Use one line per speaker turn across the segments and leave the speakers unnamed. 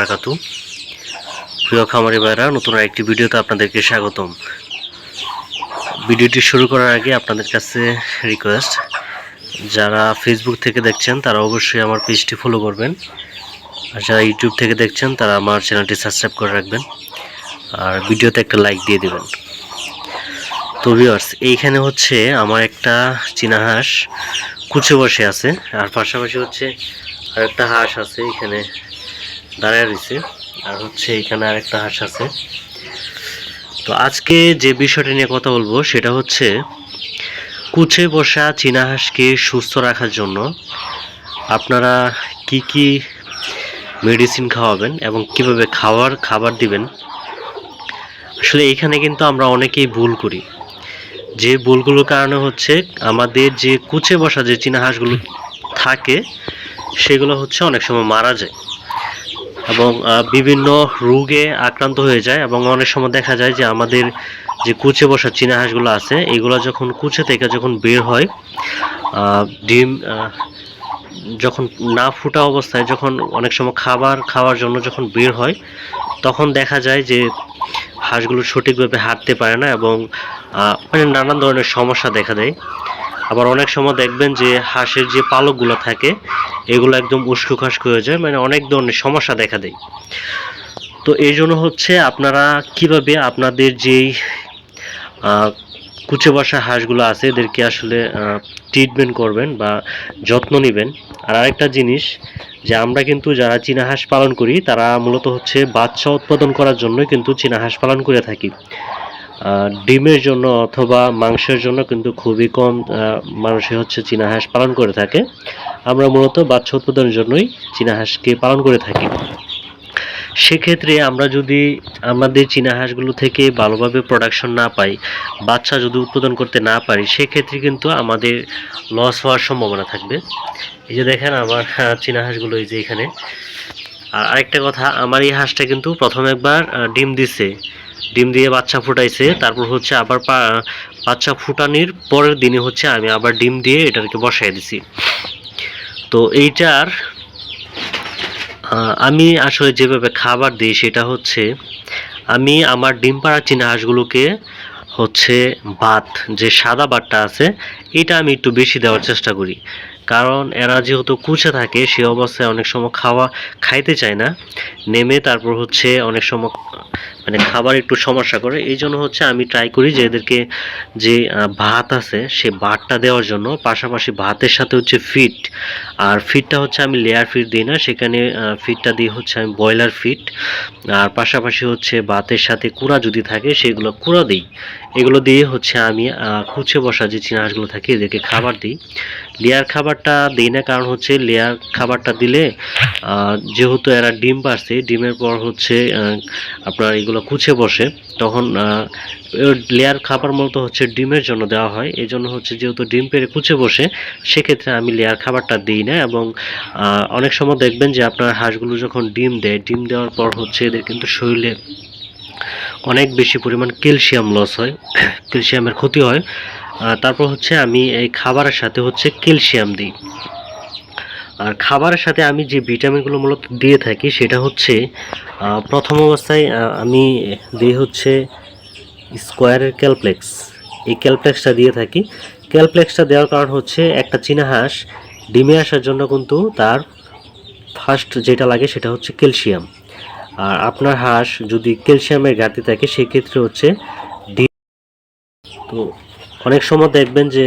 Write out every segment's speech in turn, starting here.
বারাকাতু প্রিয় খামারি ভাইরা নতুন একটি ভিডিওতে আপনাদেরকে স্বাগতম। ভিডিওটি শুরু করার আগে আপনাদের কাছে রিকোয়েস্ট যারা ফেসবুক থেকে দেখছেন, তারা অবশ্যই আমার পেজটি ফলো করবেন। আর যারা ইউটিউব থেকে দেখছেন, তারা আমার চ্যানেলটি সাবস্ক্রাইব করে রাখবেন। আর ভিডিওতে একটা লাইক দিয়ে দিবেন। তো ভিউয়ার্স এইখানে হচ্ছে আমার একটা চীনা হাঁস কুচে বসে আছে। আর পাশাপাশি হচ্ছে আর একটা হাঁস আছে এখানে। দাঁড়ায় রয়েছে। আর হচ্ছে এখানে আরেকটা হাঁস আছে। তো আজকে যে বিষয়টা নিয়ে কথা বলব, সেটা হচ্ছে কুচে বসা চীনা হাঁসকে সুস্থ রাখার জন্য আপনারা কি কি মেডিসিন খাওয়াবেন এবং কীভাবে খাওয়ার খাবার দিবেন, আসলে এখানে কিন্তু আমরা অনেকেই ভুল করি। যে ভুলগুলোর কারণে হচ্ছে আমাদের যে কুচে বসা যে চীনা হাঁসগুলো থাকে, সেগুলো হচ্ছে অনেক সময় মারা যায়। এবং বিভিন্ন রোগে আক্রান্ত হয়ে যায় এবং অনেক সময় দেখা যায় যে আমাদের যে কুচে বসা চীনা হাঁসগুলো আছে, এগুলো যখন কুচে থেকে যখন বের হয় ডিম যখন না ফুটা অবস্থায় যখন অনেক সময় খাবার খাওয়ার জন্য যখন বের হয়, তখন দেখা যায় যে হাঁসগুলো সঠিকভাবে হাঁটতে পারে না এবং মানে নানান ধরনের সমস্যা দেখা দেয়। আবার অনেক সময় দেখবেন যে হাঁসের যে পালকগুলো থাকে, এগুলো একদম উস্কো খাস্কো হয়ে যায় মানে অনেক ধরনের সমস্যা দেখা দেয়। তো এই জন্য হচ্ছে আপনারা কীভাবে আপনাদের যেই কুচে বসা হাঁসগুলো আছে, এদেরকে আসলে ট্রিটমেন্ট করবেন বা যত্ন নেবেন। আর আরেকটা জিনিস যে আমরা কিন্তু যারা চীনা হাঁস পালন করি, তারা মূলত হচ্ছে বাচ্চা উৎপাদন করার জন্য কিন্তু চীনা হাঁস পালন করে থাকি। ডিমের জন্য অথবা মাংসের জন্য কিন্তু খুবই কম মানুষই হচ্ছে চীনা হাঁস পালন করে থাকে। আমরা মূলত বাচ্চা উৎপাদনের জন্যই চীনা হাঁসকে পালন করে থাকি। সেক্ষেত্রে আমরা যদি আমাদের চীনা হাঁসগুলো থেকে ভালোভাবে প্রোডাকশন না পাই, বাচ্চা যদি উৎপাদন করতে না পারি, সেক্ষেত্রে কিন্তু আমাদের লস হওয়ার সম্ভাবনা থাকবে। এই যে দেখেন আমার চীনা হাঁসগুলো এই যে এখানে। আর আরেকটা কথা, আমার এই হাঁসটা কিন্তু প্রথম একবার ডিম দিছে। ডিম দিয়ে বাচ্চা ফুটাইছে, তারপর হচ্ছে আবার বাচ্চা ফুটানির পরের দিনে হচ্ছে আমি আবার ডিম দিয়ে এটাকে বসাই দিছি। তো এইটার আমি আসলে যেভাবে খাবার দিই সেটা হচ্ছে, আমি আমার ডিম পাড়া চীনা হাঁসগুলোকে হচ্ছে ভাত, যে সাদা ভাতটা আছে, এটা আমি একটু বেশি দেওয়ার চেষ্টা করি। কারণ এরা যেহেতু কুচে থাকে, সে অবস্থায় অনেক সময় খাওয়া খাইতে চায় না। নেমে তারপর হচ্ছে অনেক সময় মানে খাবার একটু সমস্যা করে। এই জন্য হচ্ছে আমি ট্রাই করি যে এদেরকে যে ভাত আছে, সে ভাতটা দেওয়ার জন্য। পাশাপাশি ভাতের সাথে হচ্ছে ফিট আর ফিটটা হচ্ছে আমি লেয়ার ফিট দিই না, সেখানে ফিটটা দিয়ে হচ্ছে আমি ব্রয়লার ফিট আর পাশাপাশি হচ্ছে ভাতের সাথে কুড়া যদি থাকে, সেগুলো কুড়া দিই। এগুলো দিয়ে হচ্ছে আমি কুচে বসা যে চীনা হাঁসগুলো থাকে, এদেরকে খাবার দিই। লেয়ার খাবারটা দিই না, কারণ হচ্ছে লেয়ার খাবারটা দিলে যেহেতু এরা ডিম পারছে, ডিমের পর হচ্ছে আপনার এগুলো কুচে বসে, তখন লেয়ার খাবার মতো হচ্ছে ডিমের জন্য দেওয়া হয়। এই জন্য হচ্ছে যেহেতু ডিম পেরে কুচে বসে, সেক্ষেত্রে আমি লেয়ার খাবারটা দিই না এবং অনেক সময় দেখবেন যে আপনার হাঁসগুলো যখন ডিম দেয়, ডিম দেওয়ার পর হচ্ছে এদের কিন্তু শরীরে অনেক বেশি পরিমাণ ক্যালসিয়াম লস হয়, ক্যালসিয়ামের ক্ষতি হয়। তারপর হচ্ছে আমি এই খাবারের সাথে হচ্ছে ক্যালসিয়াম দিই। আর খাবারের সাথে আমি যে ভিটামিনগুলো মূলত দিয়ে থাকি, সেটা হচ্ছে প্রথম অবস্থায় আমি দিই হচ্ছে স্কোয়ারের ক্যালপ্লেক্স। এই ক্যালপ্লেক্সটা দিয়ে থাকি। ক্যালপ্লেক্সটা দেওয়ার কারণ হচ্ছে একটা চীনা হাঁস, ডিমে আসার জন্য কিন্তু তার ফার্স্ট যেটা লাগে সেটা হচ্ছে ক্যালসিয়াম। আর আপনার হাঁস যদি ক্যালসিয়ামের ঘাটতি থাকে, সেক্ষেত্রে হচ্ছে ডিম তো অনেক সময় দেখবেন যে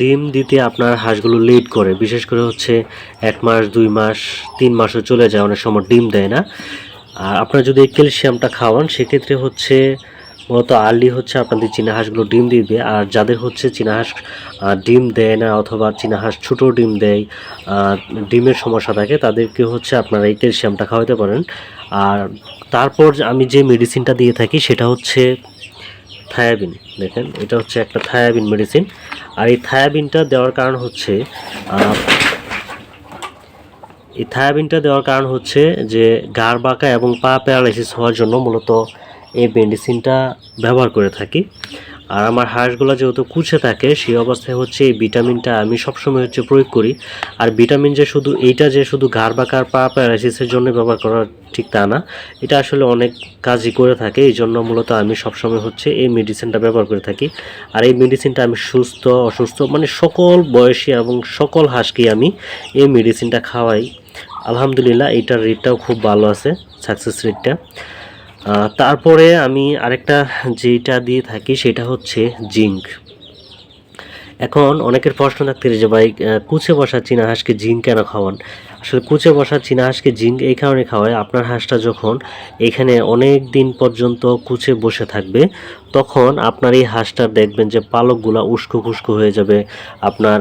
ডিম দিতে আপনার হাঁসগুলো লেট করে। বিশেষ করে হচ্ছে এক মাস, দুই মাস, তিন মাসও চলে যায়, অনেক সময় ডিম দেয় না। আর আপনার যদি ক্যালসিয়ামটা খাওয়ান, সেক্ষেত্রে হচ্ছে মূলত আর্লি হচ্ছে আপনাদের চীনা হাঁসগুলো ডিম দিবে। আর যাদের হচ্ছে চীনা হাঁস ডিম দেয় না অথবা চীনা হাঁস ছোটো ডিম দেয় ডিমের সমস্যা থাকে, তাদেরকে হচ্ছে আপনারা এই ক্যালসিয়ামটা খাওয়াতে পারেন। আর তারপর আমি যে মেডিসিনটা দিয়ে থাকি, সেটা হচ্ছে থায়াবিন, দেখেন, এটা হচ্ছে একটা থায়াবিন মেডিসিন আর এই থায়াবিনটা দেওয়ার কারণ হচ্ছে এই থায়াবিনটা দেওয়ার কারণ হচ্ছে যে গাড় বাঁকা এবং পা প্যারালাইসিস হওয়ার জন্য মূলত এই মেডিসিনটা ব্যবহার করে থাকি। আর আমার হাঁসগুলো যেহেতু কুচে থাকে, সেই অবস্থায় হচ্ছে এই ভিটামিনটা আমি সবসময় হচ্ছে প্রয়োগ করি। আর ভিটামিন যে শুধু, এইটা যে শুধু ঘাড় বাঁকার পা প্যারালাইসিসের জন্য ব্যবহার করা ঠিক তা না। এটা আসলে অনেক কাজই করে থাকে, এই জন্য মূলত আমি সবসময় হচ্ছে এই মেডিসিনটা ব্যবহার করে থাকি। আর এই মেডিসিনটা আমি সুস্থ, অসুস্থ মানে সকল বয়সী এবং সকল হাঁসকেই আমি এই মেডিসিনটা খাওয়াই। আলহামদুলিল্লাহ, এইটার রেটটাও খুব ভালো আছে সাকসেস রেটটা তারপরে আমি আরেকটা যেটা দিয়ে থাকি সেটা হচ্ছে জিঙ্ক। এখন অনেকের প্রশ্ন থাকতে যে ভাই কুচে বসা চীনা হাঁসকে জিঙ্ক কেন খাওয়ান? আসলে কুচে বসা চীনা হাঁসকে জিঙ্ক এই কারণে খাওয়ায়, আপনার হাঁসটা যখন এখানে অনেক দিন পর্যন্ত কুচে বসে থাকবে, তখন আপনার এই হাঁসটা দেখবেন যে পালকগুলা উস্কো খুস্কো হয়ে যাবে, আপনার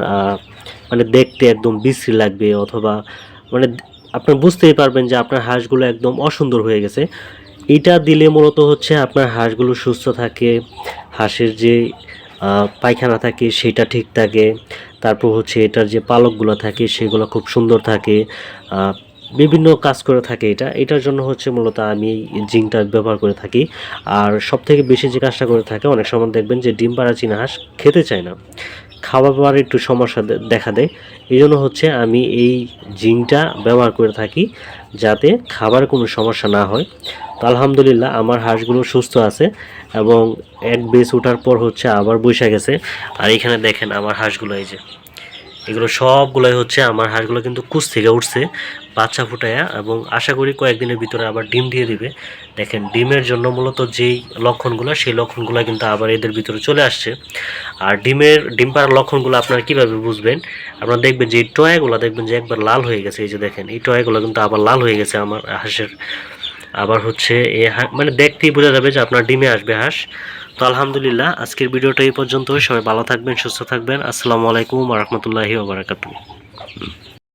মানে দেখতে একদম বিশ্রী লাগবে অথবা মানে আপনি বুঝতেই পারবেন যে আপনার হাঁসগুলো একদম অসুন্দর হয়ে গেছে। এটা দিলে মূলত হচ্ছে আপনার হাঁসগুলো সুস্থ থাকে, হাঁসের যে পায়খানা থাকে সেটা ঠিক থাকে, তারপর হচ্ছে এটার যে পালকগুলো থাকে সেগুলো খুব সুন্দর থাকে বিভিন্ন কাজ করে থাকে এটা। এটার জন্য হচ্ছে মূলত আমি জিঙ্কটা ব্যবহার করে থাকি। আর সব থেকে বেশি যে কাজটা করে থাকে, অনেক সময় দেখবেন যে ডিম পাড়া চীনা হাঁস খেতে চায় না। খাবার একটু সমস্যা দেখা দেয়। এই জন্য হচ্ছে আমি এই জিঙ্কটা ব্যবহার করে থাকি যাতে খাবার কোনো সমস্যা না হয়। তো আলহামদুলিল্লাহ আমার হাঁসগুলো সুস্থ আছে এবং এক বেস ওঠার পর হচ্ছে আবার বসে গেছে। আর এখানে দেখেন আমার হাঁসগুলো এই যে। এগুলো সবগুলোই হচ্ছে আমার হাঁসগুলো কিন্তু কুচ থেকে উঠছে। বাচ্চা ফুটায়া এবং আশা করি কয়েকদিনের ভিতরে আবার ডিম দিয়ে দিবে। দেখেন, ডিমের জন্য মূলত যেই লক্ষণগুলো, সেই লক্ষণগুলো কিন্তু আবার এদের ভিতরে চলে আসছে। আর ডিমের, ডিম পাড়ার লক্ষণগুলো আপনারা কীভাবে বুঝবেন? আপনারা দেখবেন যে এই টয়াগুলো দেখবেন যে একবার লাল হয়ে গেছে। এই যে দেখেন, এই টয়াগুলো কিন্তু আবার লাল হয়ে গেছে আমার হাঁসের। আবার হচ্ছে এ মানে দেখতেই বোঝা যাবে যে আপনার ডিমে আসবে হাঁস। তো আলহামদুলিল্লাহ, আজকের ভিডিওটা এই পর্যন্ত সবাই ভালো থাকবেন, সুস্থ থাকবেন। আসসালামু আলাইকুম রহমতুল্লাহি ওবরাকাতু